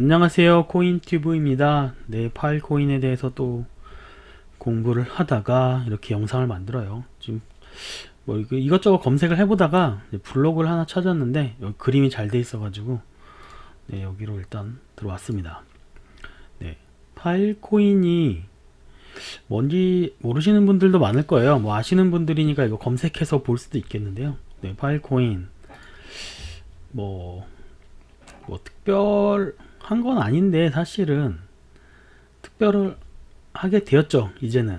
안녕하세요. 코인튜브입니다. 네 파일 코인에 대해서 또 공부를 하다가 이렇게 영상을 만들어요. 지금 뭐 이것저것 검색을 해보다가 블로그를 하나 찾았는데 그림이 잘 돼 있어 가지고 네 여기로 일단 들어왔습니다. 네 파일 코인이 뭔지 모르시는 분들도 많을 거예요. 뭐 아시는 분들이니까 이거 검색해서 볼 수도 있겠는데요. 네 파일 코인. 뭐뭐 특별 한 건 아닌데 사실은 특별을 하게 되었죠 이제는.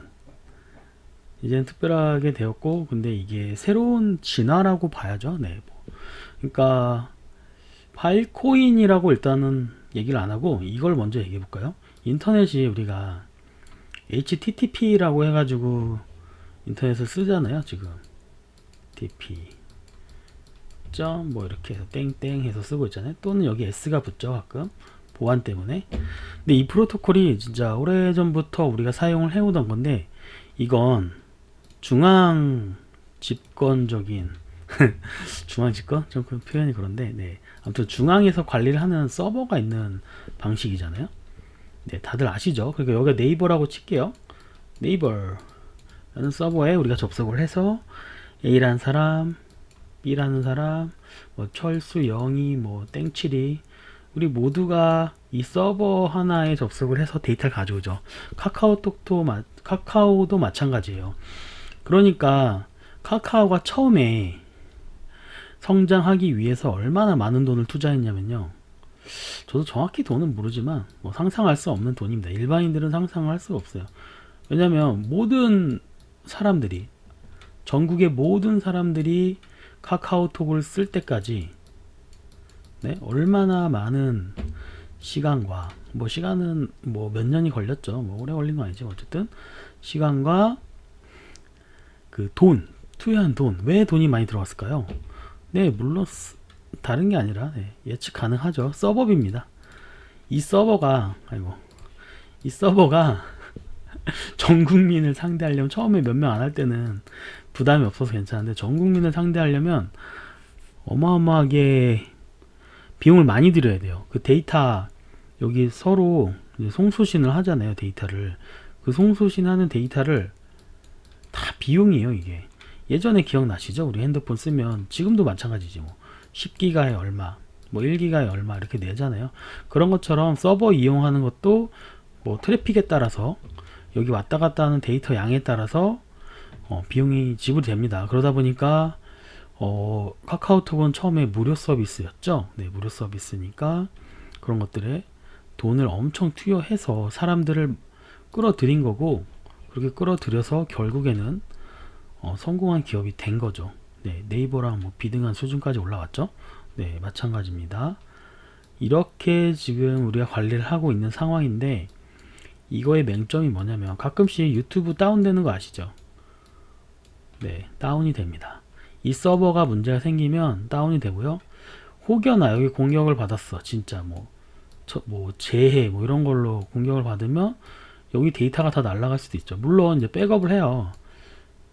이제는 특별하게 되었고 근데 이게 새로운 진화라고 봐야죠 네 뭐. 그러니까 파일코인이라고 일단은 얘기를 안 하고 이걸 먼저 얘기해 볼까요? 인터넷이 우리가 HTTP라고 해가지고 인터넷을 쓰잖아요 지금. TP 점 뭐 이렇게 해서 땡땡 해서 쓰고 있잖아요. 또는 여기 S가 붙죠 가끔. 보안 때문에. 근데 이 프로토콜이 진짜 오래전부터 우리가 사용을 해오던 건데 이건 중앙 집권적인 중앙 집권? 좀 그 표현이 그런데 네. 아무튼 중앙에서 관리를 하는 서버가 있는 방식이잖아요. 네 다들 아시죠? 그러니까 여기가 네이버라고 칠게요. 네이버 라는 서버에 우리가 접속을 해서 A라는 사람 B라는 사람, 뭐 철수, 영희, 뭐 땡칠이 우리 모두가 이 서버 하나에 접속을 해서 데이터를 가져오죠. 카카오톡도 마, 카카오도 마찬가지예요. 그러니까 카카오가 처음에 성장하기 위해서 얼마나 많은 돈을 투자했냐면요. 저도 정확히 돈은 모르지만 뭐 상상할 수 없는 돈입니다. 일반인들은 상상할 수가 없어요. 왜냐하면 모든 사람들이 전국의 모든 사람들이 카카오톡을 쓸 때까지 네, 얼마나 많은 시간과 뭐 시간은 뭐 몇 년이 걸렸죠. 뭐 오래 걸린 건 아니지. 어쨌든 시간과 그 돈, 투여한 돈, 왜 돈이 많이 들어갔을까요? 네, 물론 쓰- 다른 게 아니라 네, 예측 가능하죠. 서버비입니다. 이 서버가 아이고 이 서버가 전 국민을 상대하려면 처음에 몇 명 안 할 때는 부담이 없어서 괜찮은데 전 국민을 상대하려면 어마어마하게 비용을 많이 들여야 돼요. 그 데이터 여기 서로 송수신을 하잖아요. 데이터를 그 송수신하는 데이터를 다 비용이에요. 이게 예전에 기억나시죠? 우리 핸드폰 쓰면 지금도 마찬가지지 뭐 10기가에 얼마 뭐 1기가에 얼마 이렇게 내잖아요. 그런 것처럼 서버 이용하는 것도 뭐 트래픽에 따라서 여기 왔다 갔다 하는 데이터 양에 따라서 어, 비용이 지불됩니다. 그러다 보니까 어, 카카오톡은 처음에 무료 서비스였죠. 네, 무료 서비스니까 그런 것들에 돈을 엄청 투여해서 사람들을 끌어들인 거고 그렇게 끌어들여서 결국에는 어, 성공한 기업이 된 거죠. 네, 네이버랑 뭐 비등한 수준까지 올라왔죠. 네, 마찬가지입니다. 이렇게 지금 우리가 관리를 하고 있는 상황인데 이거의 맹점이 뭐냐면 가끔씩 유튜브 다운되는 거 아시죠? 네, 다운이 됩니다. 이 서버가 문제가 생기면 다운이 되고요. 혹여나 여기 공격을 받았어. 진짜 뭐, 저, 뭐 재해 뭐 이런 걸로 공격을 받으면 여기 데이터가 다 날아갈 수도 있죠. 물론 이제 백업을 해요.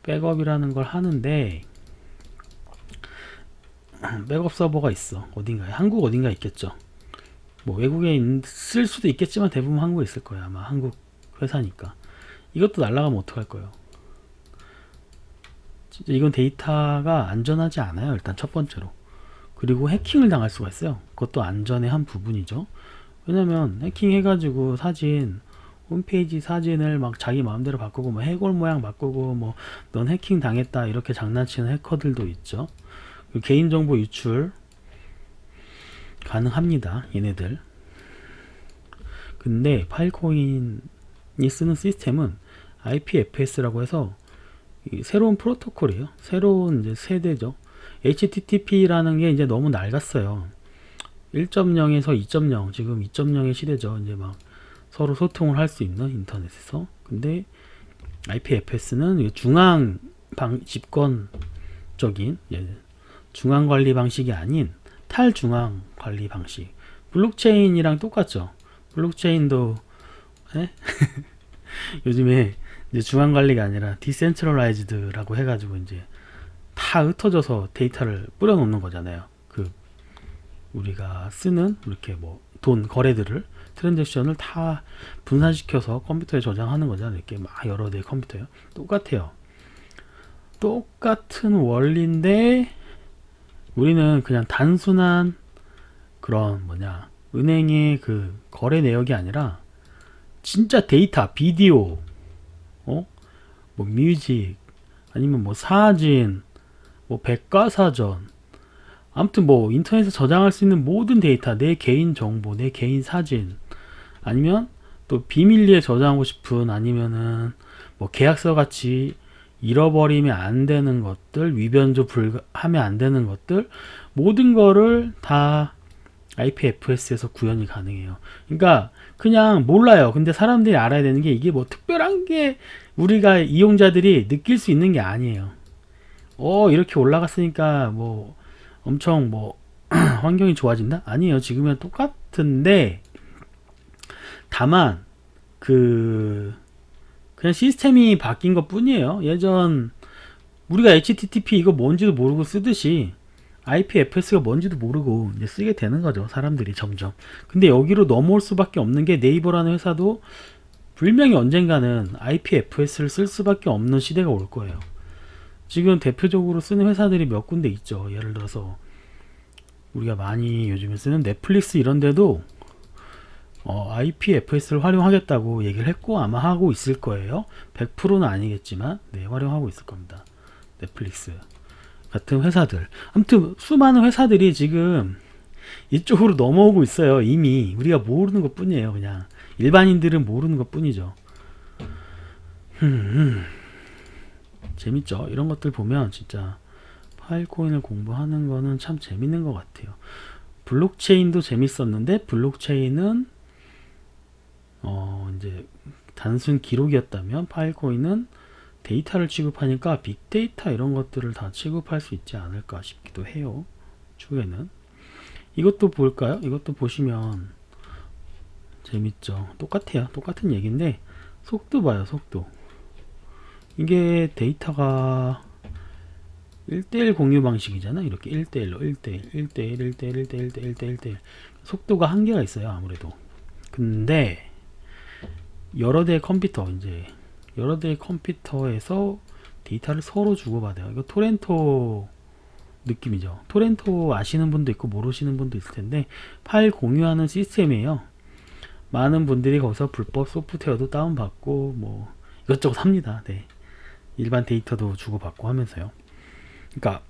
백업이라는 걸 하는데 백업 서버가 있어. 어딘가에 한국 어딘가 있겠죠. 뭐 외국에 있을 수도 있겠지만 대부분 한국에 있을 거예요. 아마 한국 회사니까. 이것도 날아가면 어떡할 거예요? 이건 데이터가 안전하지 않아요. 일단 첫 번째로. 그리고 해킹을 당할 수가 있어요. 그것도 안전의 한 부분이죠. 왜냐면 해킹 해가지고 사진, 홈페이지 사진을 막 자기 마음대로 바꾸고 뭐 해골 모양 바꾸고 뭐 넌 해킹 당했다 이렇게 장난치는 해커들도 있죠. 그 개인정보 유출 가능합니다. 얘네들. 근데 파일코인이 쓰는 시스템은 IPFS라고 해서 이 새로운 프로토콜이에요. 새로운 이제 세대죠. HTTP라는 게 이제 너무 낡았어요. 1.0에서 2.0, 지금 2.0의 시대죠. 이제 막 서로 소통을 할 수 있는 인터넷에서. 근데 IPFS는 중앙 방 집권적인 예, 중앙 관리 방식이 아닌 탈중앙 관리 방식. 블록체인이랑 똑같죠. 블록체인도 예? 요즘에 이제 중앙 관리가 아니라 디센트럴라이즈드라고 해가지고 이제 다 흩어져서 데이터를 뿌려놓는 거잖아요. 그 우리가 쓰는 이렇게 뭐 돈 거래들을 트랜잭션을 다 분산시켜서 컴퓨터에 저장하는 거잖아요. 이렇게 막 여러 대의 컴퓨터요. 똑같아요. 똑같은 원리인데 우리는 그냥 단순한 그런 뭐냐 은행의 그 거래 내역이 아니라 진짜 데이터, 비디오, 어, 뭐 뮤직 아니면 뭐 사진, 뭐 백과사전, 아무튼 뭐 인터넷에 저장할 수 있는 모든 데이터, 내 개인 정보, 내 개인 사진, 아니면 또 비밀리에 저장하고 싶은 아니면은 뭐 계약서 같이 잃어버리면 안 되는 것들, 위변조 불하면 안 되는 것들, 모든 거를 다 IPFS에서 구현이 가능해요. 그러니까 그냥 몰라요. 근데 사람들이 알아야 되는 게 이게 뭐 특별한 게 우리가 이용자들이 느낄 수 있는 게 아니에요. 어, 이렇게 올라갔으니까 뭐 엄청 뭐 환경이 좋아진다? 아니에요. 지금은 똑같은데 다만 그 그냥 시스템이 바뀐 것 뿐이에요. 예전 우리가 HTTP 이거 뭔지도 모르고 쓰듯이 IPFS가 뭔지도 모르고 이제 쓰게 되는 거죠. 사람들이 점점. 근데 여기로 넘어올 수밖에 없는 게 네이버라는 회사도 분명히 언젠가는 IPFS를 쓸 수밖에 없는 시대가 올 거예요. 지금 대표적으로 쓰는 회사들이 몇 군데 있죠. 예를 들어서 우리가 많이 요즘에 쓰는 넷플릭스 이런 데도 어, IPFS를 활용하겠다고 얘기를 했고 아마 하고 있을 거예요. 100%는 아니겠지만 네, 활용하고 있을 겁니다. 넷플릭스 같은 회사들. 아무튼 수많은 회사들이 지금 이쪽으로 넘어오고 있어요. 이미 우리가 모르는 것 뿐이에요. 그냥 일반인들은 모르는 것 뿐이죠. 음, 재밌죠. 이런 것들 보면 진짜 파일코인을 공부하는 거는 참 재밌는 것 같아요. 블록체인도 재밌었는데 블록체인은 어 이제 단순 기록이었다면 파일코인은 데이터를 취급하니까 빅데이터 이런 것들을 다 취급할 수 있지 않을까 싶기도 해요. 추후에는 이것도 볼까요? 이것도 보시면 재밌죠. 똑같아요. 똑같은 얘기인데 속도 봐요. 속도. 이게 데이터가 1대1 공유 방식이잖아. 이렇게 1대1로 1대1, 1대1, 1대1, 1대1, 1대1, 1대1. 속도가 한계가 있어요. 아무래도. 근데 여러 대의 컴퓨터 이제 여러 대의 컴퓨터에서 데이터를 서로 주고받아요. 이거 토렌토 느낌이죠. 토렌토 아시는 분도 있고 모르시는 분도 있을 텐데 파일 공유하는 시스템이에요. 많은 분들이 거기서 불법 소프트웨어도 다운받고 뭐 이것저것 합니다. 네. 일반 데이터도 주고받고 하면서요. 그러니까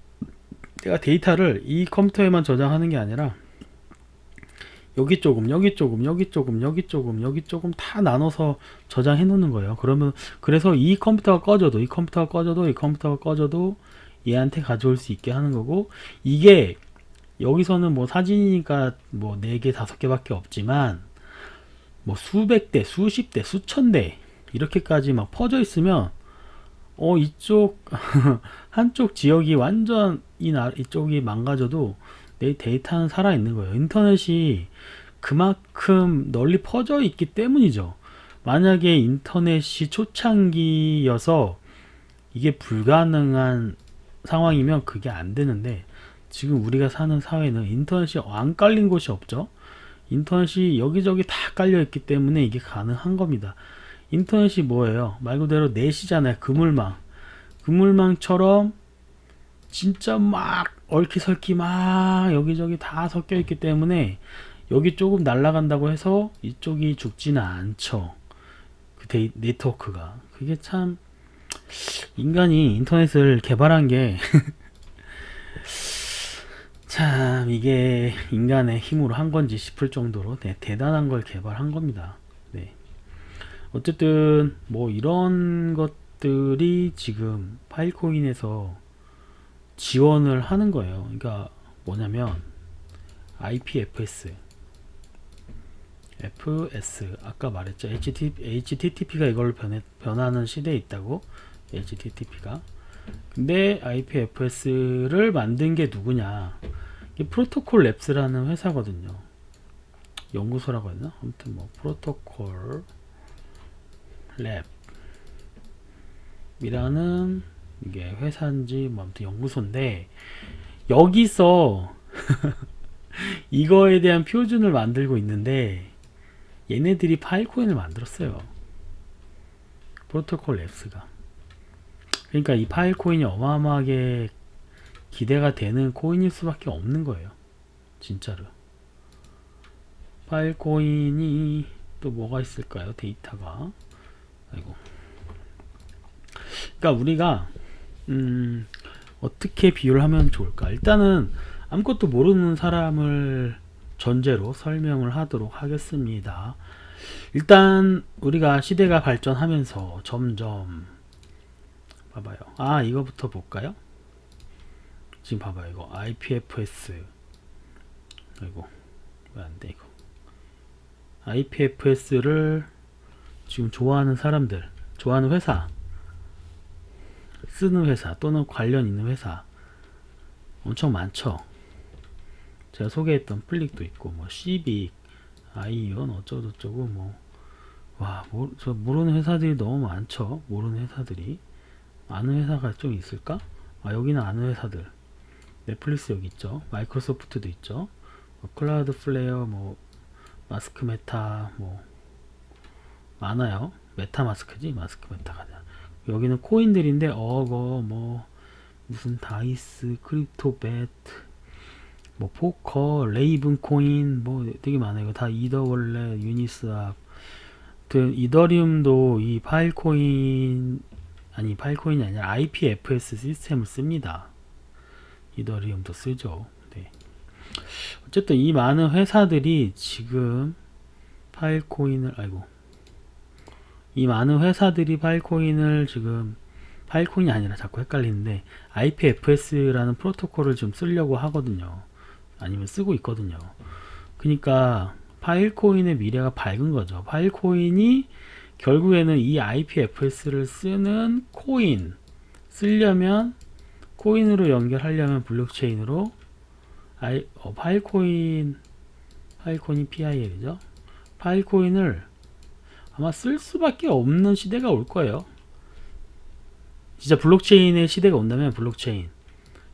내가 데이터를 이 컴퓨터에만 저장하는 게 아니라 여기 조금, 여기 조금, 여기 조금, 여기 조금, 여기 조금 다 나눠서 저장해 놓는 거예요. 그러면 그래서 이 컴퓨터가 꺼져도 이 컴퓨터가 꺼져도 이 컴퓨터가 꺼져도 얘한테 가져올 수 있게 하는 거고 이게 여기서는 뭐 사진이니까 뭐 4개, 5개밖에 없지만 뭐 수백 대, 수십 대, 수천 대 이렇게까지 막 퍼져 있으면 어 이쪽 한쪽 지역이 완전 이 나, 이쪽이 망가져도 내 데이터는 살아 있는 거예요. 인터넷이 그만큼 널리 퍼져 있기 때문이죠. 만약에 인터넷이 초창기여서 이게 불가능한 상황이면 그게 안 되는데 지금 우리가 사는 사회는 인터넷이 안 깔린 곳이 없죠. 인터넷이 여기저기 다 깔려 있기 때문에 이게 가능한 겁니다. 인터넷이 뭐예요? 말 그대로 넷이잖아요. 그물망. 그물망처럼 진짜 막 얽히설키 막 여기저기 다 섞여 있기 때문에 여기 조금 날아간다고 해서 이쪽이 죽지는 않죠. 그 데이, 네트워크가. 그게 참 인간이 인터넷을 개발한 게 참 이게 인간의 힘으로 한 건지 싶을 정도로 네, 대단한 걸 개발한 겁니다. 네. 어쨌든 뭐 이런 것들이 지금 파일코인에서 지원을 하는 거예요. 그러니까 뭐냐면 IPFS, FS 아까 말했죠. HTTP, HTTP가 이걸 변해, 변하는 시대에 있다고 HTTP가. 근데 IPFS를 만든 게 누구냐? 프로토콜 랩스라는 회사거든요. 연구소라고 했나? 아무튼 뭐 프로토콜 랩 이라는 이게 회사인지 뭐 아무튼 연구소인데 여기서 이거에 대한 표준을 만들고 있는데 얘네들이 파일코인을 만들었어요. 프로토콜 랩스가. 그러니까 이 파일코인이 어마어마하게 기대가 되는 코인일 수밖에 없는 거예요. 진짜로. 파일코인이 또 뭐가 있을까요? 데이터가. 아이고. 그러니까 우리가 음, 어떻게 비유를 하면 좋을까? 일단은 아무것도 모르는 사람을 전제로 설명을 하도록 하겠습니다. 일단 우리가 시대가 발전하면서 점점 봐봐요. 아 이거부터 볼까요? 지금 봐봐요. 이거 IPFS 아이고 왜 안 돼 이거 IPFS를 지금 좋아하는 사람들 좋아하는 회사 쓰는 회사 또는 관련 있는 회사 엄청 많죠. 제가 소개했던 플릭도 있고 뭐 시빅, 아이온 어쩌고저쩌고 뭐와 저 모르는 회사들이 너무 많죠. 모르는 회사들이 아는 회사가 좀 있을까? 아 여기는 아는 회사들 넷플릭스 여기 있죠. 마이크로소프트도 있죠. 뭐 클라우드 플레이어 뭐 마스크 메타 뭐 많아요. 메타 마스크지 마스크 메타가 여기는 코인들인데 어거 뭐 무슨 다이스 크립토 베트 뭐 포커 레이븐 코인 뭐 되게 많아요. 다 이더월렛 유니스왑 그 이더리움도 이 파일코인 아니 파일코인이 아니라 IPFS 시스템을 씁니다. 이더리움도 쓰죠. 네. 어쨌든 이 많은 회사들이 지금 파일코인을 아이고. 이 많은 회사들이 파일코인을 지금 파일코인이 아니라 자꾸 헷갈리는데 IPFS라는 프로토콜을 좀 쓰려고 하거든요. 아니면 쓰고 있거든요. 그러니까 파일코인의 미래가 밝은 거죠. 파일코인이 결국에는 이 IPFS를 쓰는 코인 쓰려면 코인으로 연결하려면 블록체인으로 아이, 어, 파일코인 파일코인이 PIL이죠. 파일코인을 아마 쓸 수밖에 없는 시대가 올 거예요. 진짜 블록체인의 시대가 온다면 블록체인,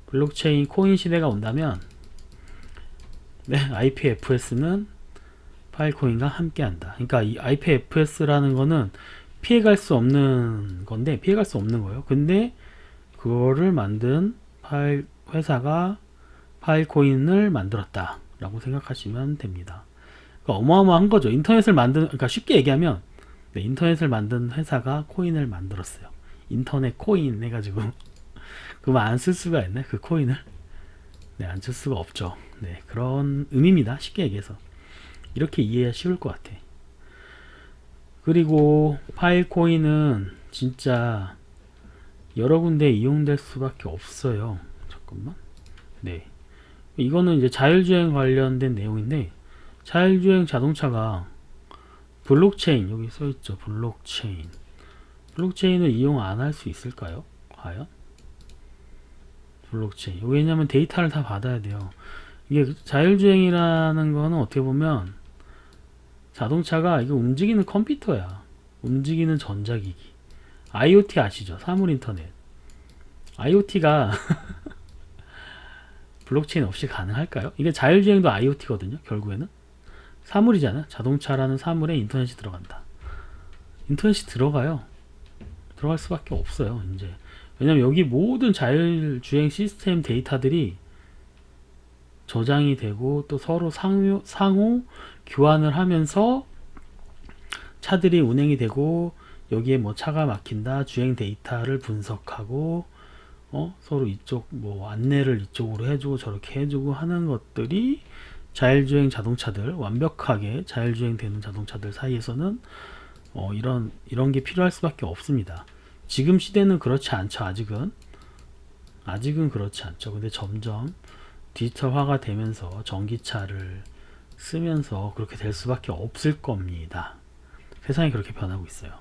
블록체인 코인 시대가 온다면 네, IPFS는 파일코인과 함께한다. 그러니까 이 IPFS라는 거는 피해갈 수 없는 건데 피해갈 수 없는 거예요. 근데 그거를 만든 파일 회사가 파일코인을 만들었다라고 생각하시면 됩니다. 그러니까 어마어마한 거죠. 인터넷을 만든 그러니까 쉽게 얘기하면 네, 인터넷을 만든 회사가 코인을 만들었어요. 인터넷 코인 해가지고 그만 안쓸 수가 있네 그 코인을 네, 안 쓸 수가 없죠. 네, 그런 의미입니다. 쉽게 얘기해서 이렇게 이해가 쉬울 것 같아. 그리고 파일 코인은 진짜 여러 군데 이용될 수밖에 없어요. 잠깐만. 네. 이거는 이제 자율주행 관련된 내용인데 자율주행 자동차가 블록체인 여기 써 있죠. 블록체인. 블록체인을 이용 안 할 수 있을까요? 과연? 블록체인. 왜냐면 데이터를 다 받아야 돼요. 이게 자율주행이라는 거는 어떻게 보면 자동차가 이거 움직이는 컴퓨터야. 움직이는 전자기기. IoT 아시죠? 사물 인터넷. IoT가 블록체인 없이 가능할까요? 이게 자율주행도 IoT거든요. 결국에는 사물이잖아. 자동차라는 사물에 인터넷이 들어간다. 인터넷이 들어가요. 들어갈 수밖에 없어요. 이제 왜냐면 여기 모든 자율주행 시스템 데이터들이 저장이 되고 또 서로 상호, 상호 교환을 하면서 차들이 운행이 되고 여기에 뭐 차가 막힌다 주행 데이터를 분석하고 어 서로 이쪽 뭐 안내를 이쪽으로 해주고 저렇게 해주고 하는 것들이 자율주행 자동차들 완벽하게 자율주행 되는 자동차들 사이에서는 어 이런 이런 게 필요할 수밖에 없습니다. 지금 시대는 그렇지 않죠 아직은 아직은 그렇지 않죠. 근데 점점 디지털화가 되면서 전기차를 쓰면서 그렇게 될 수밖에 없을 겁니다. 세상이 그렇게 변하고 있어요.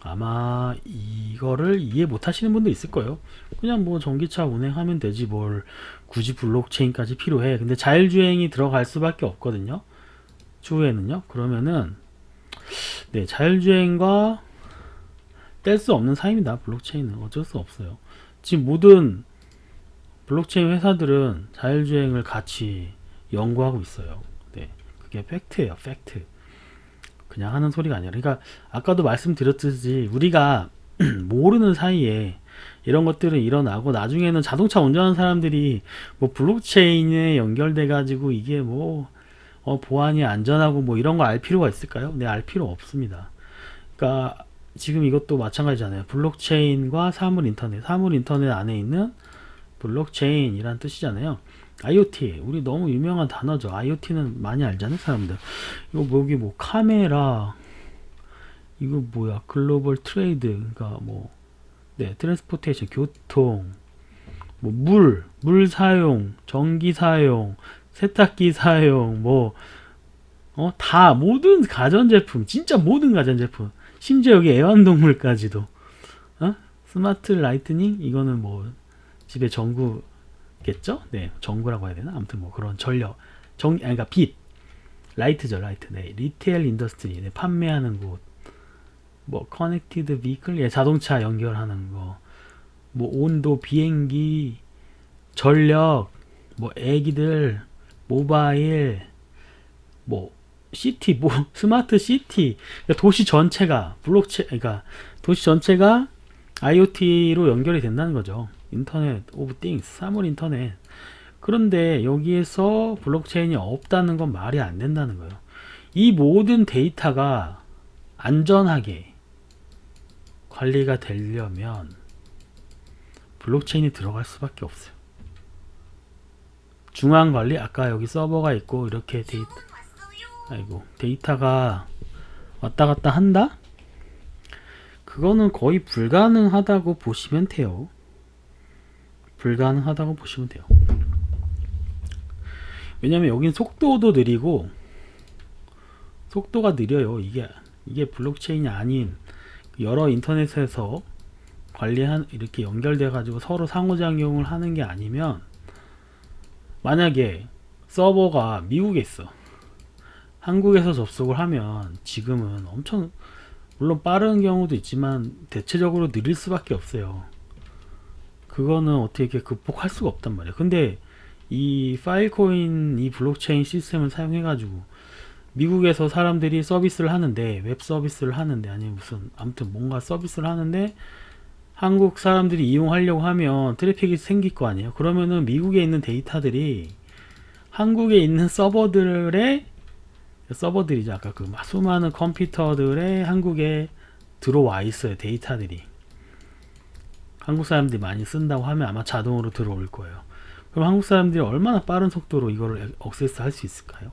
아마 이거를 이해 못 하시는 분도 있을 거예요. 그냥 뭐 전기차 운행하면 되지 뭘 굳이 블록체인까지 필요해. 근데 자율주행이 들어갈 수밖에 없거든요. 추후에는요. 그러면은 네, 자율주행과 뗄 수 없는 사이입니다. 블록체인은 어쩔 수 없어요. 지금 모든 블록체인 회사들은 자율주행을 같이 연구하고 있어요. 네, 그게 팩트예요, 팩트. 그냥 하는 소리가 아니라, 그러니까 아까도 말씀드렸듯이 우리가 모르는 사이에 이런 것들은 일어나고 나중에는 자동차 운전하는 사람들이 뭐 블록체인에 연결돼 가지고 이게 뭐 어, 보안이 안전하고 뭐 이런 거 알 필요가 있을까요? 네, 알 필요 없습니다. 그러니까 지금 이것도 마찬가지잖아요. 블록체인과 사물 인터넷, 사물 인터넷 안에 있는 블록체인이란 뜻이잖아요. IoT, 우리 너무 유명한 단어죠. IoT는 많이 알잖아요, 사람들. 이거 뭐 여기 뭐 카메라, 이거 뭐야, 글로벌 트레이드, 그러니까 뭐, 네, 트랜스포테이션, 교통, 뭐 물, 물 사용, 전기 사용, 세탁기 사용, 뭐, 어, 다, 모든 가전제품, 진짜 모든 가전제품, 심지어 여기 애완동물까지도, 어? 스마트 라이트닝? 이거는 뭐, 집에 전구겠죠? 네, 전구라고 해야 되나? 아무튼 뭐 그런 전력, 전, 아니, 그러니까 빛, 라이트죠, 라이트. 네, 리테일 인더스트리, 네, 판매하는 곳, 뭐, 커넥티드 비클, 예, 자동차 연결하는 거, 뭐, 온도, 비행기, 전력, 뭐, 애기들, 모바일, 뭐, 시티, 뭐, 스마트 시티, 그러니까 도시 전체가, 블록체, 그러니까 도시 전체가 IoT로 연결이 된다는 거죠. 인터넷 오브 띵스, 사물 인터넷. 그런데 여기에서 블록체인이 없다는 건 말이 안 된다는 거예요. 이 모든 데이터가 안전하게 관리가 되려면 블록체인이 들어갈 수밖에 없어요. 중앙 관리 아까 여기 서버가 있고 이렇게 데이터 아이고 데이터가 왔다 갔다 한다? 그거는 거의 불가능하다고 보시면 돼요. 불가능하다고 보시면 돼요. 왜냐면 여긴 속도도 느리고 속도가 느려요. 이게 이게 블록체인이 아닌 여러 인터넷에서 관리한 이렇게 연결돼 가지고 서로 상호작용을 하는 게 아니면 만약에 서버가 미국에 있어. 한국에서 접속을 하면 지금은 엄청 물론 빠른 경우도 있지만 대체적으로 느릴 수밖에 없어요. 그거는 어떻게 극복할 수가 없단 말이에요. 근데 이 파일코인 이 블록체인 시스템을 사용해 가지고 미국에서 사람들이 서비스를 하는데 웹 서비스를 하는데 아니 무슨 아무튼 뭔가 서비스를 하는데 한국 사람들이 이용하려고 하면 트래픽이 생길 거 아니에요. 그러면은 미국에 있는 데이터들이 한국에 있는 서버들의 서버들이죠. 아까 그 수많은 컴퓨터들의 한국에 들어와 있어요. 데이터들이. 한국 사람들이 많이 쓴다고 하면 아마 자동으로 들어올 거예요. 그럼 한국 사람들이 얼마나 빠른 속도로 이거를 액세스 할 수 있을까요?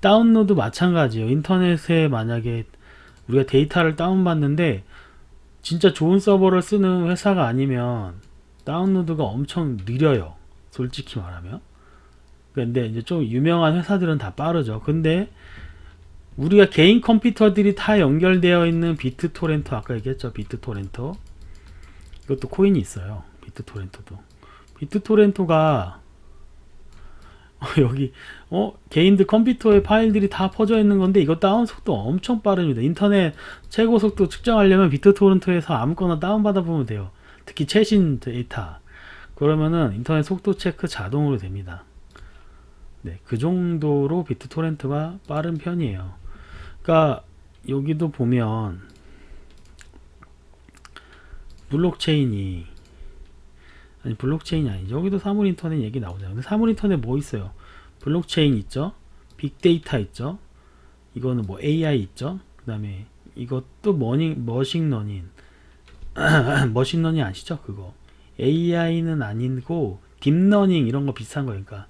다운로드 마찬가지예요. 인터넷에 만약에 우리가 데이터를 다운받는데 진짜 좋은 서버를 쓰는 회사가 아니면 다운로드가 엄청 느려요. 솔직히 말하면. 근데 이제 좀 유명한 회사들은 다 빠르죠. 근데 우리가 개인 컴퓨터들이 다 연결되어 있는 비트 토렌트 아까 얘기했죠. 비트 토렌트. 이것도 코인이 있어요. 비트 토렌트도. 비트 토렌트가 여기 어 개인들 컴퓨터에 파일들이 다 퍼져 있는 건데 이거 다운 속도 엄청 빠릅니다. 인터넷 최고 속도 측정하려면 비트 토렌트에서 아무거나 다운 받아 보면 돼요. 특히 최신 데이터 그러면은 인터넷 속도 체크 자동으로 됩니다. 네, 그 정도로 비트토렌트가 빠른 편이에요. 그러니까 여기도 보면 블록체인이 아니 블록체인이 아니죠. 여기도 사물 인터넷 얘기 나오잖아요. 근데 사물 인터넷 뭐 있어요? 블록체인 있죠. 빅데이터 있죠. 이거는 뭐 AI 있죠. 그 다음에 이것도 머닝 머신러닝 머신러닝 아시죠? 그거 AI는 아니고 딥러닝 이런 거 비슷한 거니까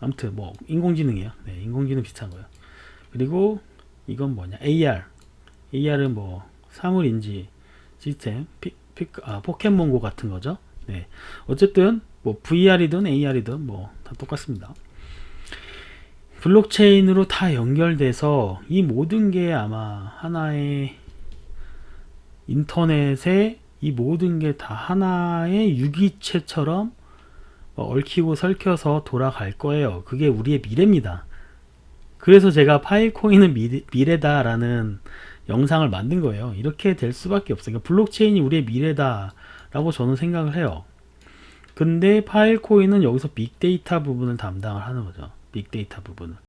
아무튼 뭐 인공지능이에요. 네, 인공지능 비슷한 거예요. 그리고 이건 뭐냐? AR. AR은 뭐 사물인지 시스템, 피, 피, 아, 포켓몬고 같은 거죠. 네. 어쨌든 뭐 VR이든 AR이든 뭐 다 똑같습니다. 블록체인으로 다 연결돼서 이 모든 게 아마 하나의 인터넷에 이 모든 게 다 하나의 유기체처럼 얽히고 설켜서 돌아갈 거예요. 그게 우리의 미래입니다. 그래서 제가 파일코인은 미, 미래 다라는 영상을 만든 거예요. 이렇게 될 수밖에 없어요. 그러니까 블록체인이 우리의 미래다라고 저는 생각을 해요. 근데 파일코인은 여기서 빅데이터 부분을 담당을 하는 거죠. 빅데이터 부분을.